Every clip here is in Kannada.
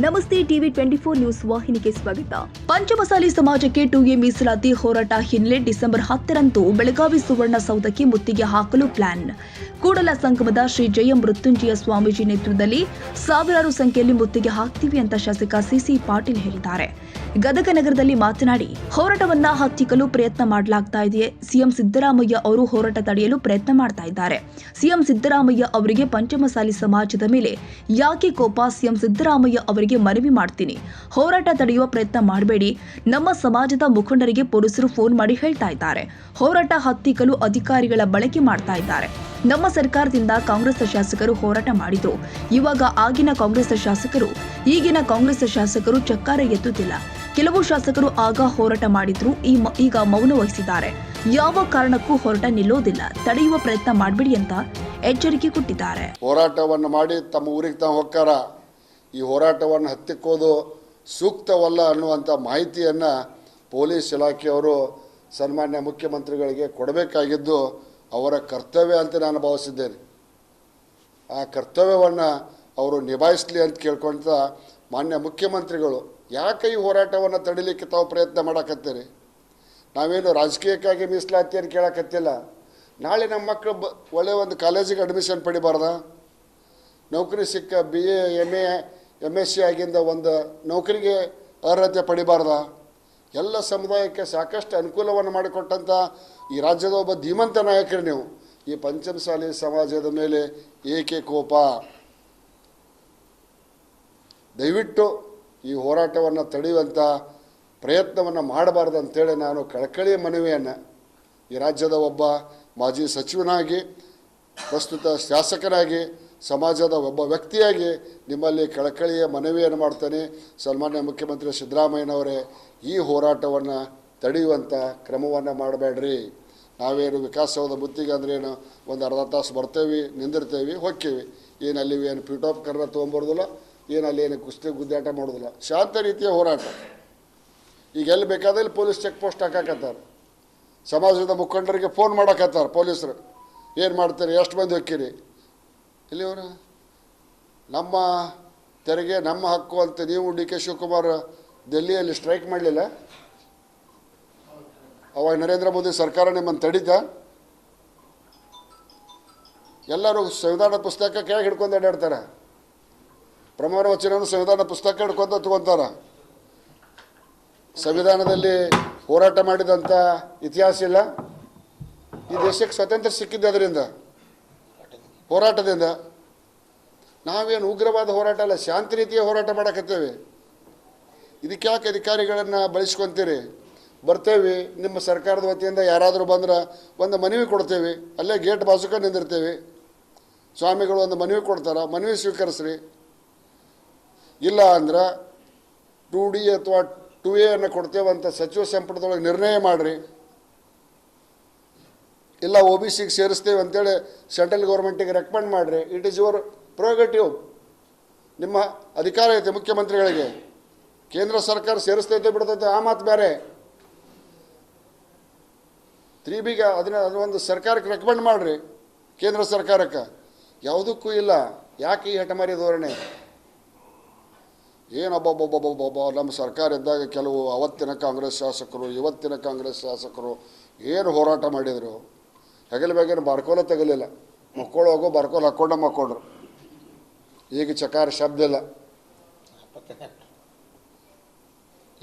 ಟಿವಿ ಟ್ವೆಂಟಿ ಫೋರ್ ನ್ಯೂಸ್ ವಾಹಿನಿಗೆ ಸ್ವಾಗತ. ಪಂಚಮಸಾಲಿ ಸಮಾಜಕ್ಕೆ ಟು ಎ ಮೀಸಲಾತಿ ಹೋರಾಟ ಹಿನ್ನೆಲೆ ಡಿಸೆಂಬರ್ ಹತ್ತರಂದು ಬೆಳಗಾವಿ ಸುವರ್ಣ ಸೌಧಕ್ಕೆ ಮುತ್ತಿಗೆ ಹಾಕಲು ಪ್ಲಾನ್. ಕೂಡಲ ಸಂಗಮದ ಶ್ರೀ ಜಯ ಮೃತ್ಯುಂಜಯ ಸ್ವಾಮೀಜಿ ನೇತೃತ್ವದಲ್ಲಿ ಸಾವಿರಾರು ಸಂಖ್ಯೆಯಲ್ಲಿ ಮುತ್ತಿಗೆ ಹಾಕ್ತೀವಿ ಅಂತ ಶಾಸಕ ಸಿಸಿ ಪಾಟೀಲ್ ಹೇಳಿದ್ದಾರೆ. ಗದಗ ನಗರದಲ್ಲಿ ಮಾತನಾಡಿ, ಹೋರಾಟವನ್ನ ಹತ್ತಿಕ್ಕಲು ಪ್ರಯತ್ನ ಮಾಡಲಾಗ್ತಾ ಇದೆ. ಸಿಎಂ ಸಿದ್ದರಾಮಯ್ಯ ಅವರು ಹೋರಾಟ ತಡೆಯಲು ಪ್ರಯತ್ನ ಮಾಡ್ತಾ ಇದ್ದಾರೆ. ಸಿಎಂ ಸಿದ್ದರಾಮಯ್ಯ ಅವರಿಗೆ ಪಂಚಮಸಾಲಿ ಸಮಾಜದ ಮೇಲೆ ಯಾಕೆ ಕೋಪ? ಸಿಎಂ ಸಿದ್ದರಾಮಯ್ಯ ಅವರಿಗೆ ಮನವಿ ಮಾಡ್ತೀನಿ. ಹೋರಾಟ ತಡೆಯುವ ಪ್ರಯತ್ನ ಮಾಡಬೇಡಿ. ನಮ್ಮ ಸಮಾಜದ ಮುಖಂಡರಿಗೆ ಪೊಲೀಸರು ಫೋನ್ ಮಾಡಿ ಹೇಳ್ತಾ ಇದ್ದಾರೆ. ಹೋರಾಟ ಹತ್ತಿಕ್ಕಲು ಅಧಿಕಾರಿಗಳ ಬಳಕೆ ಮಾಡ್ತಾ ಇದ್ದಾರೆ. ನಮ್ಮ ಸರ್ಕಾರದಿಂದ ಕಾಂಗ್ರೆಸ್ ಶಾಸಕರು ಹೋರಾಟ ಮಾಡಿದ್ರು. ಇವಾಗ ಆಗಿನ ಕಾಂಗ್ರೆಸ್ ಶಾಸಕರು, ಈಗಿನ ಕಾಂಗ್ರೆಸ್ ಶಾಸಕರು ಚಕ್ಕಾರ ಎತ್ತುತ್ತಿಲ್ಲ. ಕೆಲವು ಶಾಸಕರು ಆಗ ಹೋರಾಟ ಮಾಡಿದ್ರು ಈಗ ಮೌನ ವಹಿಸಿದ್ದಾರೆ. ಯಾವ ಕಾರಣಕ್ಕೂ ಹೋರಾಟ ನಿಲ್ಲೋದಿಲ್ಲ. ತಡೆಯುವ ಪ್ರಯತ್ನ ಮಾಡಬೇಡಿ ಅಂತ ಎಚ್ಚರಿಕೆ ಕೊಟ್ಟಿದ್ದಾರೆ. ಹೋರಾಟವನ್ನು ಮಾಡಿ ತಮ್ಮ ಊರಿಗೆ ತಾವು ಹೊಕ್ಕಾರ ಈ ಹೋರಾಟವನ್ನು ಹತ್ತಿಕ್ಕೋದು ಸೂಕ್ತವಲ್ಲ ಅನ್ನುವಂಥ ಮಾಹಿತಿಯನ್ನು ಪೊಲೀಸ್ ಇಲಾಖೆಯವರು ಸನ್ಮಾನ್ಯ ಮುಖ್ಯಮಂತ್ರಿಗಳಿಗೆ ಕೊಡಬೇಕಾಗಿದ್ದು ಅವರ ಕರ್ತವ್ಯ ಅಂತ ನಾನು ಭಾವಿಸಿದ್ದೇನೆ. ಆ ಕರ್ತವ್ಯವನ್ನು ಅವರು ನಿಭಾಯಿಸಲಿ ಅಂತ ಕೇಳ್ಕೊಂತ ಮಾನ್ಯ ಮುಖ್ಯಮಂತ್ರಿಗಳು, ಯಾಕೆ ಈ ಹೋರಾಟವನ್ನು ತಡಿಲಿಕ್ಕೆ ತಾವು ಪ್ರಯತ್ನ ಮಾಡಕತ್ತೀರಿ? ನಾವೇನು ರಾಜಕೀಯಕ್ಕಾಗಿ ಮೀಸಲಾತಿ ಅಂತ ಕೇಳಕತ್ತಿಲ್ಲ. ನಾಳೆ ನಮ್ಮ ಮಕ್ಕಳು ಬ ಒಳ್ಳೆಯ ಒಂದು ಕಾಲೇಜಿಗೆ ಅಡ್ಮಿಷನ್ ಪಡಿಬಾರ್ದಾ? ನೌಕರಿ ಸಿಕ್ಕ B A M A M S C ಆಗಿಂದ ಒಂದು ನೌಕರಿಗೆ ಅರ್ಹತೆ ಪಡಿಬಾರ್ದ? ಎಲ್ಲ ಸಮುದಾಯಕ್ಕೆ ಸಾಕಷ್ಟು ಅನುಕೂಲವನ್ನು ಮಾಡಿಕೊಟ್ಟಂಥ ಈ ರಾಜ್ಯದ ಒಬ್ಬ ಧೀಮಂತ ನಾಯಕರು ನೀವು. ಈ ಪಂಚಮಸಾಲಿ ಸಮಾಜದ ಮೇಲೆ ಏಕೆ ಕೋಪ? ದಯವಿಟ್ಟು ಈ ಹೋರಾಟವನ್ನು ತಡೆಯುವಂಥ ಪ್ರಯತ್ನವನ್ನು ಮಾಡಬಾರ್ದು ಅಂತೇಳಿ ನಾನು ಕಳಕಳಿಯ ಮನವಿಯನ್ನು ಈ ರಾಜ್ಯದ ಒಬ್ಬ ಮಾಜಿ ಸಚಿವನಾಗಿ, ಪ್ರಸ್ತುತ ಶಾಸಕನಾಗಿ ಸಮಾಜದ ಒಬ್ಬ ವ್ಯಕ್ತಿಯಾಗಿ ನಿಮ್ಮಲ್ಲಿ ಕಳಕಳಿಯ ಮನವಿಯನ್ನು ಮಾಡ್ತೇನೆ. ಸನ್ಮಾನ್ಯ ಮುಖ್ಯಮಂತ್ರಿ ಸಿದ್ದರಾಮಯ್ಯನವರೇ, ಈ ಹೋರಾಟವನ್ನು ತಡೆಯುವಂಥ ಕ್ರಮವನ್ನು ಮಾಡಬೇಡ್ರಿ. ನಾವೇನು ವಿಕಾಸಸೌಧ ಬುತ್ತಿಗೆ ಅಂದ್ರೇನು ಒಂದು ಅರ್ಧ ತಾಸು ಬರ್ತೇವೆ, ನಿಂದಿರ್ತೇವೆ ಹೋಗ್ತೀವಿ ಏನು ಅಲ್ಲಿ ಏನು ಪೀಠೋಪಕರಣ ತೊಗೊಂಬರೋದಿಲ್ಲ ಏನು ಅಲ್ಲಿ ಏನು ಕುಸ್ತಿ ಗುದ್ದಾಟ ಮಾಡೋದಿಲ್ಲ. ಶಾಂತ ರೀತಿಯ ಹೋರಾಟ. ಈಗ ಎಲ್ಲಿ ಬೇಕಾದಲ್ಲಿ ಪೊಲೀಸ್ ಚೆಕ್ ಪೋಸ್ಟ್ ಹಾಕಾಕತ್ತಾರೆ. ಸಮಾಜದ ಮುಖಂಡರಿಗೆ ಫೋನ್ ಮಾಡಕತ್ತಾರೆ ಪೊಲೀಸರು. ಏನು ಮಾಡ್ತೀರಿ? ಎಷ್ಟು ಮಂದಿ ಹೊಕ್ಕಿರಿ? ಇಲ್ಲಿ ಅವರು ನಮ್ಮ ತೆರಿಗೆ, ನಮ್ಮ ಹಕ್ಕು ಅಂತ ನೀವು ಡಿ ಕೆ ಶಿವಕುಮಾರ್ ಡೆಲ್ಲಿಯಲ್ಲಿ ಸ್ಟ್ರೈಕ್ ಮಾಡಲಿಲ್ಲ? ಅವಾಗ ನರೇಂದ್ರ ಮೋದಿ ಸರ್ಕಾರ ನಿಮ್ಮನ್ನು ತಡೀತ? ಎಲ್ಲರೂ ಸಂವಿಧಾನ ಪುಸ್ತಕ ಕೆಳಗೆ ಹಿಡ್ಕೊಂಡು ಅಡ್ಡಾಡ್ತಾರೆ? ಪ್ರಮಾಣ ವಚನ ಸಂವಿಧಾನ ಪುಸ್ತಕ ಹಿಡ್ಕೊಂಡು ತಗೊಂತಾರ? ಸಂವಿಧಾನದಲ್ಲಿ ಹೋರಾಟ ಮಾಡಿದಂಥ ಇತಿಹಾಸ ಇಲ್ಲ? ಈ ದೇಶಕ್ಕೆ ಸ್ವಾತಂತ್ರ್ಯ ಸಿಕ್ಕಿದ್ದು ಅದರಿಂದ ಹೋರಾಟದಿಂದ. ನಾವೇನು ಉಗ್ರವಾದ ಹೋರಾಟ ಅಲ್ಲ, ಶಾಂತಿ ರೀತಿಯ ಹೋರಾಟ ಮಾಡಕತ್ತೇವೆ. ಇದಕ್ಕೆ ಯಾಕೆ ಅಧಿಕಾರಿಗಳನ್ನು ಬಳಸ್ಕೊತೀರಿ? ಬರ್ತೇವೆ, ನಿಮ್ಮ ಸರ್ಕಾರದ ವತಿಯಿಂದ ಯಾರಾದರೂ ಬಂದ್ರೆ ಒಂದು ಮನವಿ ಕೊಡ್ತೇವೆ, ಅಲ್ಲೇ ಗೇಟ್ ಬಾಜುಕ ನಿಂದಿರ್ತೇವೆ. ಸ್ವಾಮಿಗಳು ಒಂದು ಮನವಿ ಕೊಡ್ತಾರೆ, ಮನವಿ ಸ್ವೀಕರಿಸ್ರಿ. ಇಲ್ಲ ಅಂದ್ರೆ ಟು ಡಿ ಅಥವಾ ಟು ಎ ಅನ್ನು ಕೊಡ್ತೇವಂತ ಸಚಿವ ಸಂಪುಟದೊಳಗೆ ನಿರ್ಣಯ ಮಾಡಿರಿ. ಇಲ್ಲ ಒ ಬಿ ಸಿಗೆ ಸೇರಿಸ್ತೇವೆ ಅಂತೇಳಿ ಸೆಂಟ್ರಲ್ ಗೌರ್ಮೆಂಟಿಗೆ ರೆಕಮೆಂಡ್ ಮಾಡಿರಿ. ಇಟ್ ಈಸ್ ಯುವರ್ ಪ್ರೊಗೇಟಿವ್ ನಿಮ್ಮ ಅಧಿಕಾರ ಐತೆ ಮುಖ್ಯಮಂತ್ರಿಗಳಿಗೆ. ಕೇಂದ್ರ ಸರ್ಕಾರ ಸೇರಿಸ್ತೈತೆ ಬಿಡ್ತೈತೆ, ಆ ಮಾತು ಬೇರೆ ತ್ರೀ ಬಿಗೆ ಅದನ್ನ ಅದೊಂದು ಸರ್ಕಾರಕ್ಕೆ ರೆಕಮೆಂಡ್ ಮಾಡಿರಿ, ಕೇಂದ್ರ ಸರ್ಕಾರಕ್ಕೆ. ಯಾವುದಕ್ಕೂ ಇಲ್ಲ. ಯಾಕೆ ಈ ಹಠಮಾರಿ ಧೋರಣೆ? ಏನೊಬ್ಬೊಬ್ಬೊಬ್ಬೊಬ್ಬೊಬ್ಬ ನಮ್ಮ ಸರ್ಕಾರ ಇದ್ದಾಗ ಕೆಲವು ಅವತ್ತಿನ ಕಾಂಗ್ರೆಸ್ ಶಾಸಕರು, ಇವತ್ತಿನ ಕಾಂಗ್ರೆಸ್ ಶಾಸಕರು ಏನು ಹೋರಾಟ ಮಾಡಿದರು? ಹೆಗಲ ಬೇಗೇನು ಬಾರ್ಕೋಲ ತೆಗಲಿಲ್ಲ. ಮಕ್ಕಳೋಗೋ ಬಾರ್ಕೋಲ್ ಹಾಕ್ಕೊಂಡ ಮಕ್ಕೊಂಡ್ರು ಈಗ ಚಕಾರ ಶಬ್ದ ಇಲ್ಲ.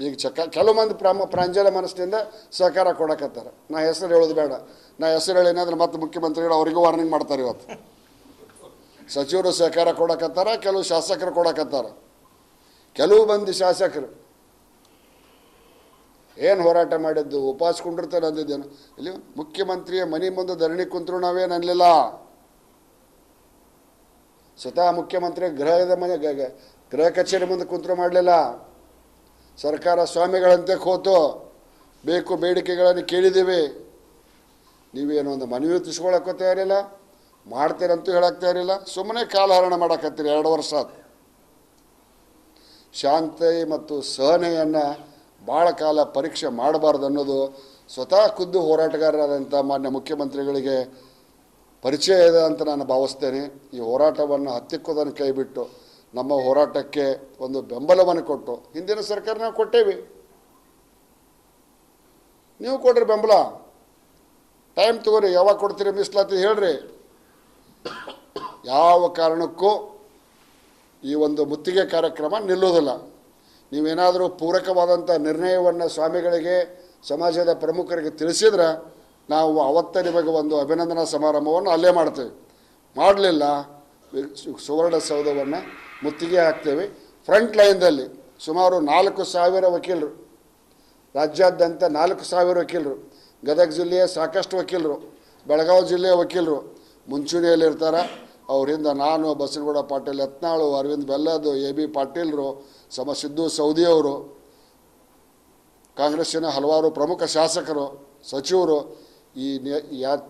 ಈಗ ಚಕ, ಕೆಲವು ಮಂದಿ ಪ್ರಮ, ಪ್ರಾಂಜಲ ಮನಸ್ಸಿನಿಂದ ಸಹಕಾರ ಕೊಡಕತ್ತಾರೆ. ನಾ ಹೆಸರು ಹೇಳೋದು ಬೇಡ. ನಾ ಹೆಸರು ಹೇಳಿ ಏನಾದ್ರೆ ಮತ್ತೆ ಮುಖ್ಯಮಂತ್ರಿಗಳು ಅವರಿಗೂ ವಾರ್ನಿಂಗ್ ಮಾಡ್ತಾರೆ ಇವತ್ತು. ಸಚಿವರು ಸಹಕಾರ ಕೊಡಕತ್ತಾರ, ಕೆಲವು ಶಾಸಕರು ಕೊಡಕತ್ತಾರ. ಕೆಲವು ಮಂದಿ ಶಾಸಕರು ಏನು ಹೋರಾಟ ಮಾಡಿದ್ದು? ಉಪವಾಸ ಕುಂಡಿರ್ತಾರೆ ಅಂದಿದ್ದೇನು ಇಲ್ಲಿ ಮುಖ್ಯಮಂತ್ರಿಯ ಮನೆ ಮುಂದೆ ಧರಣಿ ಕುಂತರು ನಾವೇನು ಅನ್ಲಿಲ್ಲ. ಸ್ವತಃ ಮುಖ್ಯಮಂತ್ರಿ ಗೃಹದ ಮನೆ ಗೃಹ ಕಚೇರಿ ಮುಂದೆ ಕುಂತರು ಮಾಡಲಿಲ್ಲ. ಸರ್ಕಾರ ಸ್ವಾಮಿಗಳಂತೆ ಕೂತು ಬೇಕು ಬೇಡಿಕೆಗಳನ್ನು ಕೇಳಿದ್ದೀವಿ. ನೀವೇನು ಒಂದು ಮನವಿ ತಿಸ್ಕೊಳಕ್ಕೂ ತಯಾರಿಲ್ಲ, ಮಾಡ್ತೀರಂತೂ ಹೇಳಕ್ ತಯಾರಿಲ್ಲ. ಸುಮ್ಮನೆ ಕಾಲಹರಣ ಮಾಡಕತ್ತೀರಿ ಎರಡು ವರ್ಷ ಶಾಂತಿ ಮತ್ತು ಸಹನೆಯನ್ನು ಭಾಳ ಕಾಲ ಪರೀಕ್ಷೆ ಮಾಡಬಾರ್ದು ಅನ್ನೋದು ಸ್ವತಃ ಖುದ್ದು ಹೋರಾಟಗಾರರಾದಂಥ ಮಾನ್ಯ ಮುಖ್ಯಮಂತ್ರಿಗಳಿಗೆ ಪರಿಚಯ ಇದೆ ಅಂತ ನಾನು ಭಾವಿಸ್ತೇನೆ. ಈ ಹೋರಾಟವನ್ನು ಹತ್ತಿಕ್ಕೋದನ್ನು ಕೈಬಿಟ್ಟು ನಮ್ಮ ಹೋರಾಟಕ್ಕೆ ಒಂದು ಬೆಂಬಲವನ್ನು ಕೊಟ್ಟು ಹಿಂದಿನ ಸರ್ಕಾರ ನಾವು ಕೊಟ್ಟೇವಿ. ನೀವು ಕೊಡ್ರಿ ಬೆಂಬಲ. ಟೈಮ್ ತಗೋರಿ, ಯಾವಾಗ ಕೊಡ್ತೀರಿ ಮೀಸಲಾತಿ ಹೇಳ್ರಿ. ಯಾವ ಕಾರಣಕ್ಕೂ ಈ ಒಂದು ಮುತ್ತಿಗೆ ಕಾರ್ಯಕ್ರಮ ನಿಲ್ಲುವುದಿಲ್ಲ. ನೀವೇನಾದರೂ ಪೂರಕವಾದಂಥ ನಿರ್ಣಯವನ್ನು ಸ್ವಾಮಿಗಳಿಗೆ, ಸಮಾಜದ ಪ್ರಮುಖರಿಗೆ ತಿಳಿಸಿದ್ರೆ ನಾವು ಅವತ್ತೇ ನಿಮಗೆ ಒಂದು ಅಭಿನಂದನಾ ಸಮಾರಂಭವನ್ನು ಅಲ್ಲೇ ಮಾಡ್ತೇವೆ. ಮಾಡಲಿಲ್ಲ ಸುವರ್ಣಸೌಧವನ್ನು ಮುತ್ತಿಗೆ ಹಾಕ್ತೇವೆ. ಫ್ರಂಟ್ ಲೈನ್ದಲ್ಲಿ ಸುಮಾರು ನಾಲ್ಕು ಸಾವಿರ ವಕೀಲರು, ರಾಜ್ಯಾದ್ಯಂತ ನಾಲ್ಕು ಸಾವಿರ ವಕೀಲರು, ಗದಗ ಜಿಲ್ಲೆಯ ಸಾಕಷ್ಟು ವಕೀಲರು, ಬೆಳಗಾವಿ ಜಿಲ್ಲೆಯ ವಕೀಲರು ಮುಂಚೂಣಿಯಲ್ಲಿ ಇರ್ತಾರೆ ಅವರಿಂದ ನಾನು ಬಸನಗೌಡ ಪಾಟೀಲ್ ಯತ್ನಾಳು, ಅರವಿಂದ್ ಬೆಲ್ಲದು ಎ ಬಿ ಪಾಟೀಲ್ರು, ಸಮ ಸಿದ್ದು ಸೌದಿಯವರು ಕಾಂಗ್ರೆಸ್ಸಿನ ಹಲವಾರು ಪ್ರಮುಖ ಶಾಸಕರು, ಸಚಿವರು ಈ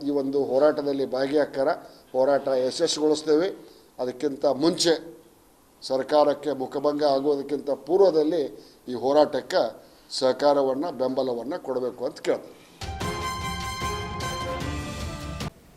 ಈ ಒಂದು ಹೋರಾಟದಲ್ಲಿ ಭಾಗಿಯಾಗ್ತಾರ ಹೋರಾಟ ಯಶಸ್ಸುಗೊಳಿಸ್ತೇವೆ ಅದಕ್ಕಿಂತ ಮುಂಚೆ ಸರ್ಕಾರಕ್ಕೆ ಮುಖಭಂಗ ಆಗುವುದಕ್ಕಿಂತ ಪೂರ್ವದಲ್ಲಿ ಈ ಹೋರಾಟಕ್ಕೆ ಸಹಕಾರವನ್ನು, ಬೆಂಬಲವನ್ನು ಕೊಡಬೇಕು ಅಂತ ಕೇಳ್ತೀನಿ